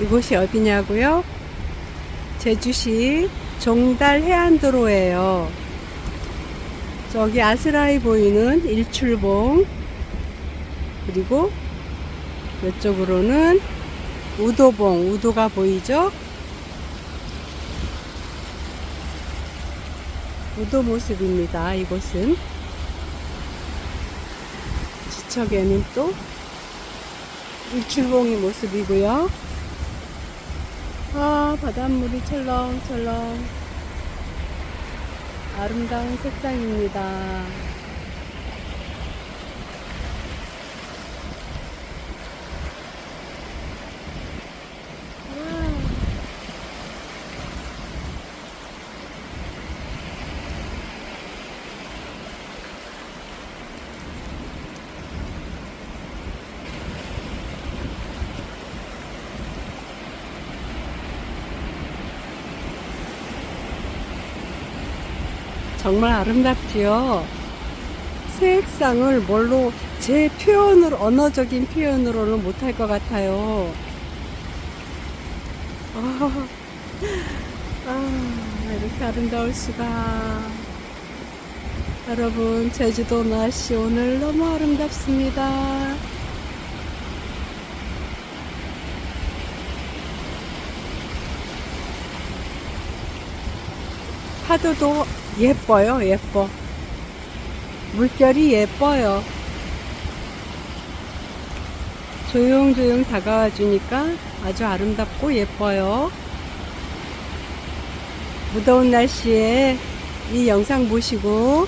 이곳이 어디냐고요? 제주시 종달 해안도로예요. 저기 아스라이 보이는 일출봉 그리고 이쪽으로는 우도봉 우도가 보이죠? 우도 모습입니다. 이곳은 지척에는 또 일출봉이 모습이고요. 아, 바닷물이 철렁철렁. 아름다운 색상입니다. 정말 아름답지요. 색상을 뭘로 제 표현으로 언어적인 표현으로는 못할 것 같아요. 아, 아, 이렇게 아름다울 수가. 여러분, 제주도 날씨 오늘 너무 아름답습니다. 파도도 예뻐요, 예뻐. 물결이 예뻐요. 조용조용 다가와 주니까 아주 아름답고 예뻐요. 무더운 날씨에 이 영상 보시고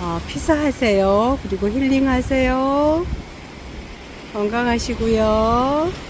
어, 피서하세요. 그리고 힐링하세요. 건강하시고요.